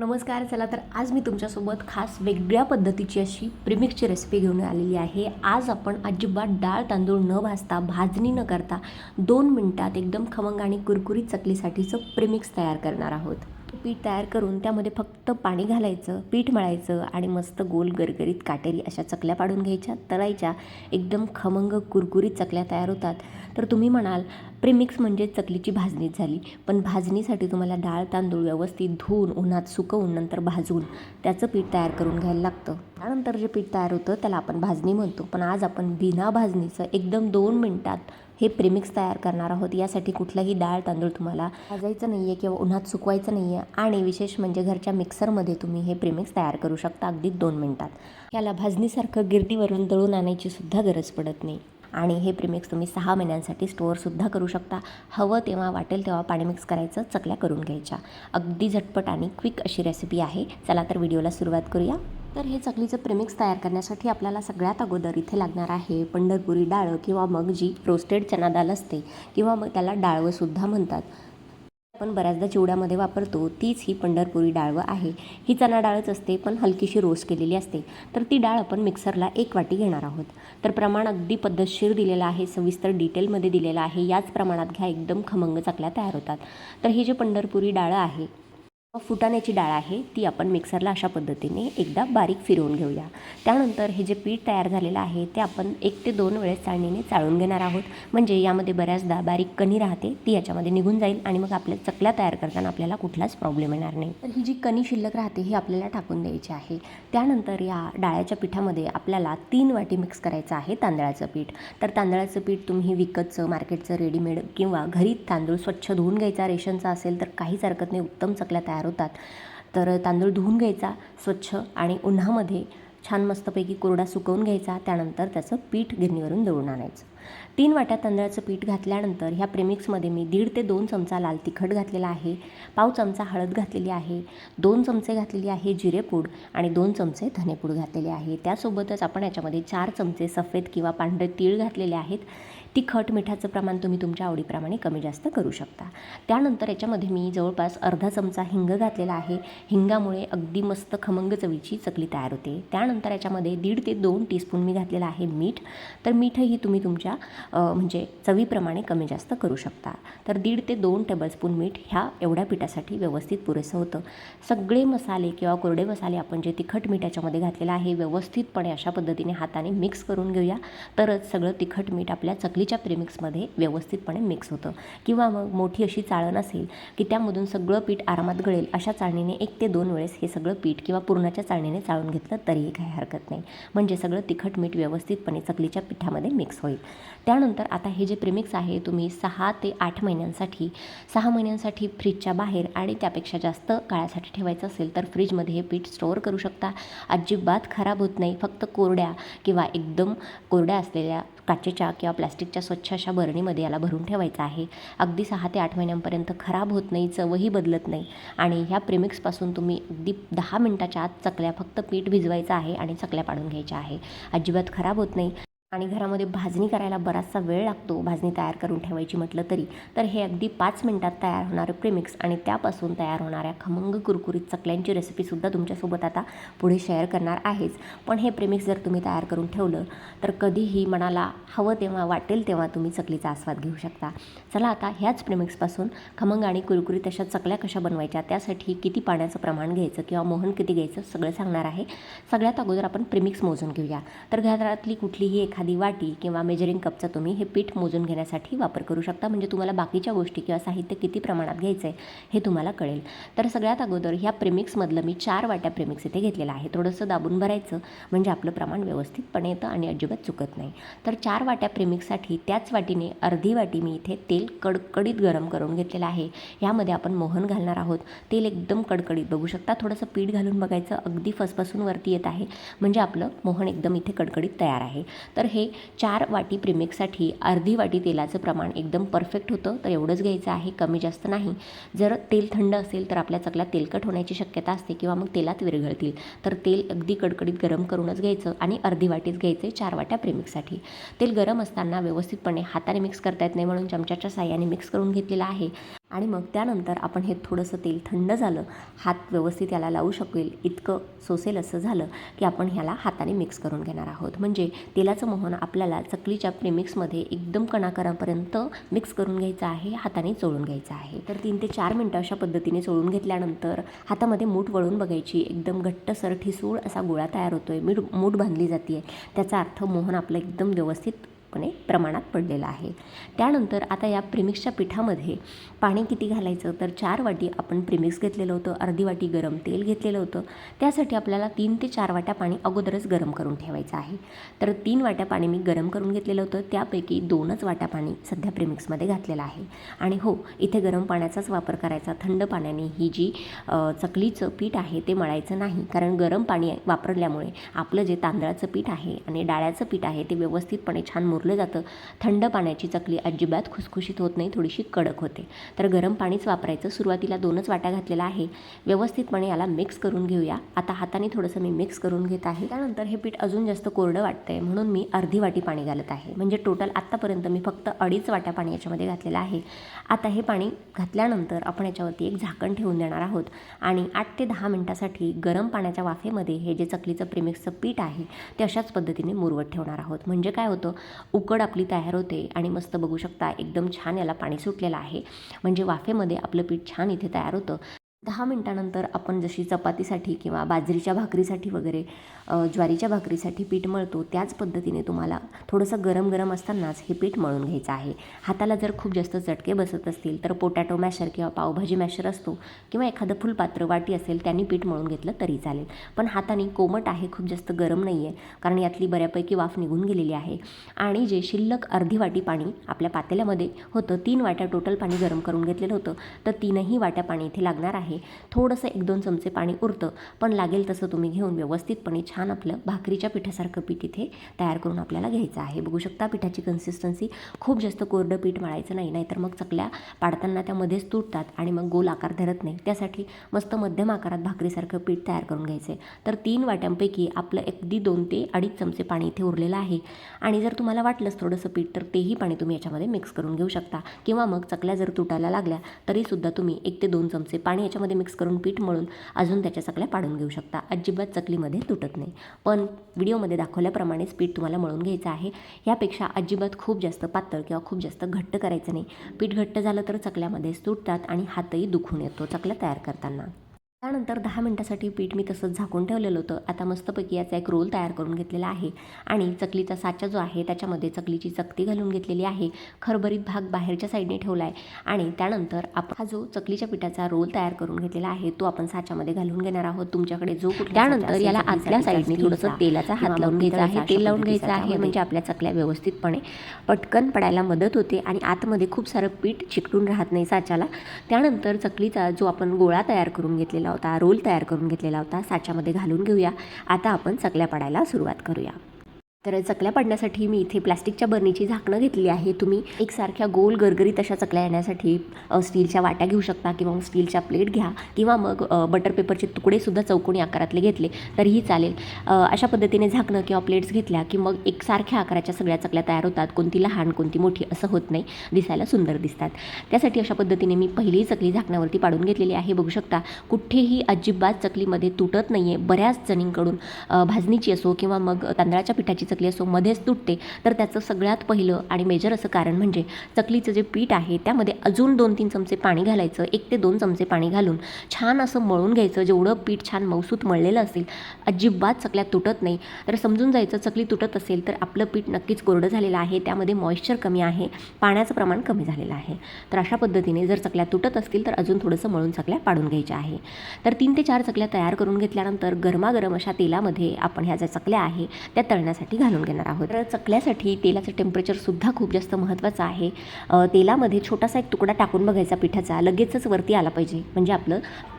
नमस्कार चला तर आज मी तुमच्यासोबत खास वेगळ्या पद्धतीची अशी प्रिमिक्सची रेसिपी घेऊन आलेली आहे. आज आपण अजिबात डाळ तांदूळ न भाजता भाजणी न करता दोन मिनटात एकदम खमंग आणि कुरकुरीत चकलीसाठीचं प्रिमिक्स तयार करणार आहोत. पीठ तयार करून त्यामध्ये फक्त पाणी घालायचं पीठ मळायचं आणि मस्त गोल गरगरीत काटेरी अशा चकल्या पाडून घ्यायच्या. तळायच्या. एकदम खमंग कुरकुरीत चकल्या तयार होतात. तर तुम्ही म्हणाल प्रिमिक्स म्हणजे चकलीची भाजणीच झाली. पण भाजणीसाठी तुम्हाला डाळ तांदूळ व्यवस्थित धुवून उन्हात सुकवून नंतर भाजून त्याचं पीठ तयार करून घ्यायला लागतं. त्यानंतर जे पीठ तयार होतं त्याला आपण भाजणी म्हणतो. पण आज आपण बिना भाजणीचं एकदम दोन मिनटात हे प्रिमिक्स तयार करणार आहोत. यासाठी कुठलाही डाळ तांदूळ तुम्हाला भाजायचं नाही आहे किंवा उन्हात सुकवायचं नाही आहे आणि विशेष म्हणजे घरच्या मिक्सरमध्ये तुम्ही हे प्रिमिक्स तयार करू शकता अगदी दोन मिनटात. याला भाजणीसारखं गिरडीवरून दळून आणायची सुद्धा गरज पडत नाही. आणि हे प्रिमिक्स तुम्ही सहा महिन्यांसाठी स्टोअरसुद्धा करू शकता. हवं तेव्हा वाटेल तेव्हा पाणी मिक्स करायचं चकल्या करून घ्यायच्या. अगदी झटपट आणि क्विक अशी रेसिपी आहे. चला तर व्हिडिओला सुरुवात करूया. तर हे चकलीचं प्रेमिक्स तयार करण्यासाठी आपल्याला सगळ्यात अगोदर इथे लागणार आहे पंढरपुरी डाळ किंवा मग जी रोस्टेड चना डाळ असते किंवा मग त्याला डाळवंसुद्धा म्हणतात. आपण बऱ्याचदा चिवड्यामध्ये वापरतो तीच ही पंढरपुरी डाळवं आहे. ही चना डाळच असते पण हलकीशी रोस्ट केलेली असते. तर ती डाळ आपण मिक्सरला एक वाटी घेणार आहोत. तर प्रमाण अगदी पद्धतशीर दिलेलं आहे सविस्तर डिटेलमध्ये दिलेलं आहे. याच प्रमाणात घ्या एकदम खमंग चकल्या तयार होतात. तर ही जी पंढरपुरी डाळ आहे फुटाण्याची डाळ आहे ती आपण मिक्सरला अशा पद्धतीने एकदा बारीक फिरवून घेऊया. त्यानंतर हे जे पीठ तयार झालेलं आहे ते आपण एक ते दोन वेळेस चाळणीने चाळून घेणार आहोत. म्हणजे यामध्ये बऱ्याचदा बारीक कणी राहते ती याच्यामध्ये निघून जाईल आणि मग आपल्या चकल्या तयार करताना आपल्याला कुठलाच प्रॉब्लेम येणार नाही. तर ही जी कणी शिल्लक राहते ही आपल्याला टाकून द्यायची आहे. त्यानंतर या डाळ्याच्या पिठामध्ये आपल्याला तीन वाटी मिक्स करायचं आहे तांदळाचं पीठ. तर तांदळाचं पीठ तुम्ही विकतचं मार्केटचं रेडीमेड किंवा घरी तांदूळ स्वच्छ धुवून घ्यायचा रेशनचा असेल तर काहीच हरकत नाही. उत्तम चकल्या तयार होतात तर तांदूळ धुवून घ्यायचा स्वच्छ आणि उन्हामध्ये छान मस्तपैकी कोरडा सुकवून घ्यायचा. त्यानंतर त्याचं पीठ गिरणीवरून दळून आणायचं. तीन वाट्या तांदळाचं पीठ घातल्यानंतर ह्या प्रेमिक्समध्ये मी दीड ते दोन चमचा लाल तिखट घातलेला आहे. पाव चमचा हळद घातलेली आहे. दोन चमचे घातलेली आहे जिरेपूड आणि दोन चमचे धनेपूड घातलेले आहे. त्यासोबतच आपण याच्यामध्ये चार चमचे सफेद किंवा पांढरे तीळ घातलेले आहेत. तिखट मिठाचं प्रमाण तुम्ही तुमच्या आवडीप्रमाणे कमी जास्त करू शकता. त्यानंतर याच्यामध्ये मी जवळपास अर्धा चमचा हिंग घातलेला आहे. हिंगामुळे अगदी मस्त खमंग चवीची चकली तयार होते. त्यानंतर याच्यामध्ये दीड ते दोन टीस्पून मी घातलेलं आहे मीठ. तर मीठही तुम्ही तुमच्या म्हणजे चवीप्रमाणे कमी जास्त करू शकता. तर दीड ते दोन टेबलस्पून मीठ ह्या एवढ्या पिठासाठी व्यवस्थित पुरेसं होतं. सगळे मसाले किंवा कोरडे मसाले आपण जे तिखट मीठ याच्यामध्ये घातलेलं आहे व्यवस्थितपणे अशा पद्धतीने हाताने मिक्स करून घेऊया. तरच सगळं तिखट मीठ आपल्या चकली चकलीच्या प्रेमिक्समध्ये व्यवस्थितपणे मिक्स होतं. किंवा मग मोठी अशी चाळण असेल की त्यामधून सगळं पीठ आरामात गळेल अशा चाळणीने एक ते दोन वेळेस हे सगळं पीठ किंवा पुरणाच्या चाळणीने चाळून घेतलं तरीही काही हरकत नाही. म्हणजे सगळं तिखट मीठ व्यवस्थितपणे चकलीच्या पिठामध्ये मिक्स होईल. त्यानंतर आता हे जे प्रेमिक्स आहे तुम्ही सहा ते आठ महिन्यांसाठी सहा महिन्यांसाठी फ्रीजच्या बाहेर आणि त्यापेक्षा जास्त काळासाठी ठेवायचं असेल तर फ्रीजमध्ये हे पीठ स्टोअर करू शकता. अजिबात खराब होत नाही. फक्त कोरड्या किंवा एकदम कोरड्या असलेल्या काचेच्या किंवा प्लॅस्टिकच्या स्वच्छ अशा बरणीमध्ये याला भरून ठेवायचं आहे. अगदी सहा ते आठ महिन्यांपर्यंत खराब होत नाही चवही बदलत नाही. आणि ह्या प्रिमिक्सपासून तुम्ही अगदी दहा मिनटाच्या आत चकल्या फक्त पीठ भिजवायचं आहे आणि चकल्या पाडून घ्यायच्या आहे. अजिबात खराब होत नाही. आणि घरामध्ये भाजणी करायला बराचसा वेळ लागतो भाजणी तयार करून ठेवायची म्हटलं तरी. तर हे अगदी पाच मिनटात तयार होणारं प्रेमिक्स आणि त्यापासून तयार होणाऱ्या खमंग कुरकुरीत चकल्यांची रेसिपीसुद्धा तुमच्यासोबत आता पुढे शेअर करणार आहेच. पण हे प्रेमिक्स जर तुम्ही तयार करून ठेवलं तर कधीही मनाला हवं तेव्हा वाटेल तेव्हा तुम्ही चकलीचा आस्वाद घेऊ शकता. चला आता ह्याच प्रेमिक्सपासून खमंग आणि कुरकुरीत अशा चकल्या कशा बनवायच्या त्यासाठी किती पाण्याचं प्रमाण घ्यायचं किंवा मोहन किती घ्यायचं सगळं सांगणार आहे. सगळ्यात अगोदर आपण प्रेमिक्स मोजून घेऊया. तर घरातली कुठलीही एक एखादी वाटी किंवा मेजरिंग कपचा तुम्ही हे पीठ मोजून घेण्यासाठी वापर करू शकता. म्हणजे तुम्हाला बाकीच्या गोष्टी किंवा साहित्य किती प्रमाणात घ्यायचं आहे हे तुम्हाला कळेल. तर सगळ्यात अगोदर ह्या प्रेमिक्समधलं मी चार वाट्या प्रेमिक्स इथे घेतलेलं आहे. थोडंसं दाबून भरायचं म्हणजे आपलं प्रमाण व्यवस्थितपणे येतं आणि अजिबात चुकत नाही. तर चार वाट्या प्रेमिक्ससाठी त्याच वाटीने अर्धी वाटी मी इथे तेल कडकडीत गरम करून घेतलेलं आहे. ह्यामध्ये आपण मोहन घालणार आहोत. तेल एकदम कडकडीत बघू शकता. थोडंसं पीठ घालून बघायचं. अगदी फसफसून वरती येत आहे. म्हणजे आपलं मोहन एकदम इथे कडकडीत तयार आहे. तर हे चार वाटी प्रेमिक्ससाठी अर्धी वाटी तेलाचं प्रमाण एकदम परफेक्ट होतं. तर एवढंच घ्यायचं आहे कमी जास्त नाही. जर तेल थंड असेल तर आपल्या चकल्या तेलकट होण्याची शक्यता असते किंवा मग तेलात विरघळतील. तर तेल अगदी कडकडीत गरम करूनच घ्यायचं आणि अर्धी वाटीच घ्यायचे चार वाट्या प्रिमिक्ससाठी. तेल गरम असताना व्यवस्थितपणे हाताने मिक्स करता येत नाही म्हणून चमच्याच्या साह्याने मिक्स करून घेतलेलं आहे. आणि मग त्यानंतर आपण हे थोडंसं तेल थंड झालं हात व्यवस्थित याला लावू शकेल. इतकं सोसेल असं झालं की आपण ह्याला हाताने मिक्स करून घेणार आहोत. म्हणजे तेलाचं मोहन आपल्याला चकलीच्या प्रेमिक्समध्ये एकदम कणाकरापर्यंत मिक्स करून घ्यायचं आहे हाताने चोळून घ्यायचं आहे. तर तीन ते चार मिनटं अशा पद्धतीने चोळून घेतल्यानंतर हातामध्ये मूठ वळून बघायची. एकदम घट्टसर ठिसूळ असा गोळा तयार होतो आहे मीठ मूठ बांधली जाते त्याचा अर्थ मोहन आपलं एकदम व्यवस्थित पणे प्रमाणात पडलेलं आहे. त्यानंतर आता या प्रिमिक्सच्या पिठामध्ये पाणी किती घालायचं? तर चार वाटी आपण प्रिमिक्स घेतलेलं होतं अर्धी वाटी गरम तेल घेतलेलं होतं. त्यासाठी आपल्याला तीन ते चार वाट्या पाणी अगोदरच गरम करून ठेवायचं आहे. तर तीन वाट्या पाणी मी गरम करून घेतलेलं होतं. त्यापैकी दोनच वाट्या पाणी सध्या प्रिमिक्समध्ये घातलेलं आहे. आणि हो इथे गरम पाण्याचाच वापर करायचा. थंड पाण्याने ही जी चकलीचं पीठ आहे ते मळायचं नाही. कारण गरम पाणी वापरल्यामुळे आपलं जे तांदळाचं पीठ आहे आणि डाळ्याचं पीठ आहे ते व्यवस्थितपणे छान मुरलं जातं. थंड पाण्याची चकली अजिबात खुसखुशीत होत नाही थोडीशी कडक होते. तर गरम पाणीच वापरायचं. सुरुवातीला दोनच वाट्या घातलेला आहे. व्यवस्थितपणे याला मिक्स करून घेऊया. आता हाताने थोडंसं मी मिक्स करून घेत आहे. त्यानंतर हे पीठ अजून जास्त कोरडं वाटतंय. म्हणून मी अर्धी वाटी पाणी घालत आहे. म्हणजे टोटल आत्तापर्यंत मी फक्त अडीच वाट्या पाणी याच्यामध्ये घातलेलं आहे. आता हे पाणी घातल्यानंतर आपण याच्यावरती एक झाकण ठेवून देणार आहोत. आणि आठ ते दहा मिनटासाठी गरम पाण्याच्या वाफेमध्ये हे जे चकलीचं प्रिमिक्सचं पीठ आहे ते अशाच पद्धतीने मुरवत ठेवणार आहोत. म्हणजे काय होतं? उकड आपली तयार होते आणि मस्त बघू शकता एकदम छान याला पाणी सुटलेलं आहे. म्हणजे वाफेमध्ये आपलं पीठ छान इथे तयार होतं. दहा मिनटानंतर आपण जशी चपातीसाठी किंवा बाजरीच्या भाकरीसाठी वगैरे ज्वारीच्या भाकरीसाठी पीठ मळतो त्याच पद्धतीने तुम्हाला थोडंसं गरम गरम असतानाच हे पीठ मळून घ्यायचं आहे. हाताला जर खूप जास्त चटके बसत असतील तर पोटॅटो मॅशर किंवा पावभाजी मॅशर असतो किंवा एखादं फुलपात्र वाटी असेल त्यांनी पीठ मळून घेतलं तरी चालेल. पण हाताने कोमट आहे खूप जास्त गरम नाही आहे कारण यातली बऱ्यापैकी वाफ निघून गेलेली आहे. आणि जे शिल्लक अर्धी वाटी पाणी आपल्या पातेल्यामध्ये होतं तीन वाट्या टोटल पाणी गरम करून घेतलेलं होतं तर तीनही वाट्या पाणी इथे लागणार आहे. थोडंसं एक दोन चमचे पाणी उरतं पण लागेल तसं तुम्ही घेऊन व्यवस्थितपणे छान आपलं भाकरीच्या पिठासारखं पीठ इथे तयार करून आपल्याला घ्यायचं आहे. बघू शकता पिठाची कन्सिस्टन्सी खूप जास्त कोरडं पीठ मळायचं नाही नाहीतर मग चकल्या पाडताना त्यामध्येच तुटतात आणि मग गोल आकार धरत नाही. त्यासाठी मस्त मध्यम आकारात भाकरीसारखं पीठ तयार करून घ्यायचं आहे तर तीन वाट्यांपैकी आपलं अगदी दोन ते अडीच चमचे पाणी इथे उरलेलं आहे. आणि जर तुम्हाला वाटलंच थोडंसं पीठ तर तेही पाणी तुम्ही याच्यामध्ये मिक्स करून घेऊ शकता. किंवा मग चकल्या जर तुटायला लागल्या तरीसुद्धा तुम्ही एक ते दोन चमचे पाणी याच्यामध्ये मिक्स करून पीठ मळून अजून त्याच्या चकल्या पाडून घेऊ शकता. अजिबात चकलीमध्ये तुटत नाही. पण व्हिडिओमध्ये दाखवल्याप्रमाणेच पीठ तुम्हाला मळून घ्यायचं आहे. यापेक्षा अजिबात खूप जास्त पातळ किंवा खूप जास्त घट्ट करायचं नाही. पीठ घट्ट झालं तर चकल्यामध्येच तुटतात आणि हातही दुखून येतो चकल्या तयार करताना. त्यानंतर दहा मिनटासाठी पीठ मी तसंच झाकून ठेवलेलं होतं. आता मस्तपैकी याचा एक रोल तयार करून घेतलेला आहे. आणि चकलीचा साचा जो आहे त्याच्यामध्ये चकलीची चकती घालून घेतलेली आहे. खरबरीत भाग बाहेरच्या साईडने ठेवला आहे आणि त्यानंतर आपण हा जो चकलीच्या पिठाचा रोल तयार करून घेतलेला आहे तो आपण साच्यामध्ये घालून घेणार आहोत. तुमच्याकडे जो त्यानंतर याला आतल्या साईडने थोडंसं तेलाचा हात लावून घ्यायचा आहे. तेल लावून घ्यायचं आहे म्हणजे आपल्या चकल्या व्यवस्थितपणे पटकन पडायला मदत होते आणि आतमध्ये खूप सारं पीठ चिकटून राहत नाही साच्याला. त्यानंतर चकलीचा जो आपण गोळा तयार करून घेतलेला होता. रोल तयार करून घेतलेला होता. साच्यामध्ये घालून घेऊया. आता आपण चकल्या पडायला सुरुवात करूया. तर चकल्या पाडण्यासाठी मी इथे प्लास्टिकच्या बर्नीची झाकणं घेतली आहे. तुम्ही एकसारख्या गोल गरगरीत अशा चकल्या येण्यासाठी स्टीलच्या वाट्या घेऊ शकता किंवा मग स्टीलच्या प्लेट घ्या किंवा मग बटर पेपरचे तुकडेसुद्धा चौकोनी आकारातले घेतले तरीही चालेल. अशा पद्धतीने झाकणं किंवा प्लेट्स घेतल्या की मग एकसारख्या आकाराच्या सगळ्या चकल्या तयार होतात. कोणती लहान कोणती मोठी असं होत नाही. दिसायला सुंदर दिसतात. त्यासाठी अशा पद्धतीने मी पहिली चकली झाकण्यावरती पाडून घेतलेली आहे. बघू शकता कुठेही अजिबात चकलीमध्ये तुटत नाही आहे बऱ्याच जणींकडून भाजणीची असो किंवा मग तांदळाच्या पिठाची चकली असो मध्येच तुटते तर त्याचं सगळ्यात पहिलं आणि मेजर असं कारण म्हणजे चकलीचं जे पीठ आहे त्यामध्ये अजून दोन तीन चमचे पाणी घालायचं एक ते दोन चमचे पाणी घालून छान असं मळून घ्यायचं. जेवढं पीठ छान मौसूत मळलेलं असेल अजिबात चकल्या तुटत नाही. तर समजून जायचं चकली तुटत असेल तर आपलं पीठ नक्कीच कोरडं झालेलं आहे. त्यामध्ये मॉइश्चर कमी आहे पाण्याचं प्रमाण कमी झालेलं आहे. तर अशा पद्धतीने जर चकल्या तुटत असतील तर अजून थोडंसं मळून चकल्या पाडून घ्यायच्या आहे. तर तीन ते चार चकल्या तयार करून घेतल्यानंतर गरमागरम अशा तेलामध्ये आपण ह्या ज्या चकल्या आहे त्या तळण्यासाठी घालून घेणार आहोत. तर चकल्यासाठी तेलाचं टेम्परेचरसुद्धा खूप जास्त महत्त्वाचं आहे. तेलामध्ये छोटासा एक तुकडा टाकून बघायचा पिठाचा. लगेचच वरती आला पाहिजे. म्हणजे आपलं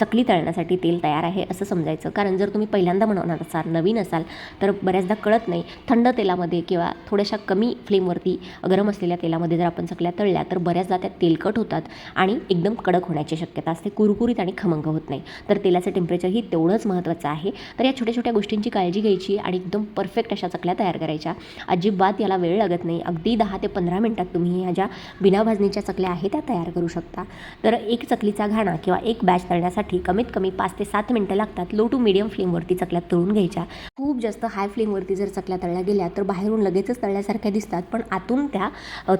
चकली तळण्यासाठी तेल तयार आहे असं समजायचं. कारण जर तुम्ही पहिल्यांदा बनवणार असाल नवीन असाल तर बऱ्याचदा कळत नाही. थंड तेलामध्ये किंवा थोड्याशा कमी फ्लेमवरती गरम असलेल्या तेलामध्ये जर आपण चकल्या तळल्या तर बऱ्याचदा त्या तेलकट होतात आणि एकदम कडक होण्याची शक्यता असते. कुरकुरीत आणि खमंग होत नाही. तर तेलाचं टेम्परेचरही तेवढंच महत्त्वाचं आहे. तर या छोट्या छोट्या गोष्टींची काळजी घ्यायची आणि एकदम परफेक्ट अशा चकल्या तयार करायच्या. अजिबात याला वेळ लागत नाही. अगदी दहा ते पंधरा मिनटात तुम्ही ह्या ज्या बिना भाजणीच्या चकल्या आहेत त्या तयार करू शकता. तर एक चकलीचा घाणा किंवा एक बॅच तळण्यासाठी कमीत कमी पाच ते सात मिनटं लागतात. लो टू मिडियम फ्लेमवरती चकल्या तळून घ्यायच्या. खूप जास्त हाय फ्लेमवरती जर चकल्या तळल्या गेल्या तर बाहेरून लगेचच तळल्यासारख्या दिसतात. पण आतून त्या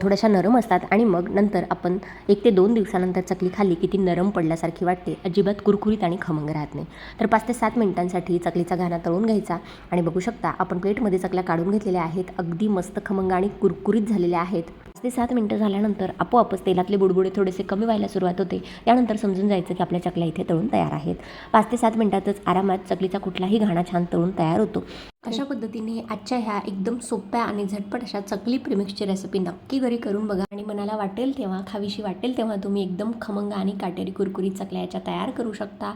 थोड्याशा नरम असतात आणि मग नंतर आपण एक ते दोन दिवसानंतर चकली खाल्ली की ती नरम पडल्यासारखी वाटते. अजिबात कुरकुरीत आणि खमंग राहत नाही. तर पाच ते सात मिनिटांसाठी चकलीचा घाणा तळून घ्यायचा आणि बघू शकता आपण प्लेटमध्ये चकल्या काढून घेतलेल्या आहेत. अगदी मस्त खमंग आणि कुरकुरीत झालेल्या आहेत. ते सात मिनटं झाल्यानंतर आपोआपच तेलातले बुडबुडे थोडेसे कमी व्हायला सुरुवात होते. त्यानंतर समजून जायचं की आपल्या चकल्या इथे तळून तयार आहेत. पाच ते सात मिनटातच आरामात चकलीचा कुठलाही घाणा छान तळून तयार होतो. अशा पद्धतीने आजच्या ह्या एकदम सोप्या आणि झटपट अशा चकली प्रिमिक्सची रेसिपी नक्की घरी करून बघा. आणि मनाला वाटेल तेव्हा खावीशी वाटेल तेव्हा तुम्ही एकदम खमंग आणि काटेरी कुरकुरीत चकल्या याच्या तयार करू शकता.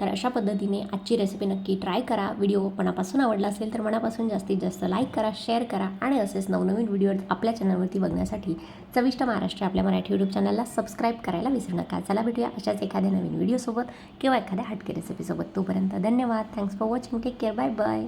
तर अशा पद्धतीने आजची रेसिपी नक्की ट्राय करा. व्हिडिओ मनापासून आवडला असेल तर मनापासून जास्तीत जास्त लाईक करा शेअर करा आणि असेच नवनवीन व्हिडिओ आपल्या चॅनलवरती बघण्यासाठी चविष्ट महाराष्ट्र आपल्या मराठी यूट्यूब चॅनलला सबस्क्राईब करायला विसरू नका. चला भेटूया अशाच एखाद्या नवीन व्हिडिओसोबत किंवा एखाद्या हटके रेसिपीसोबत तोपर्यंत धन्यवाद. Thanks for watching take care bye bye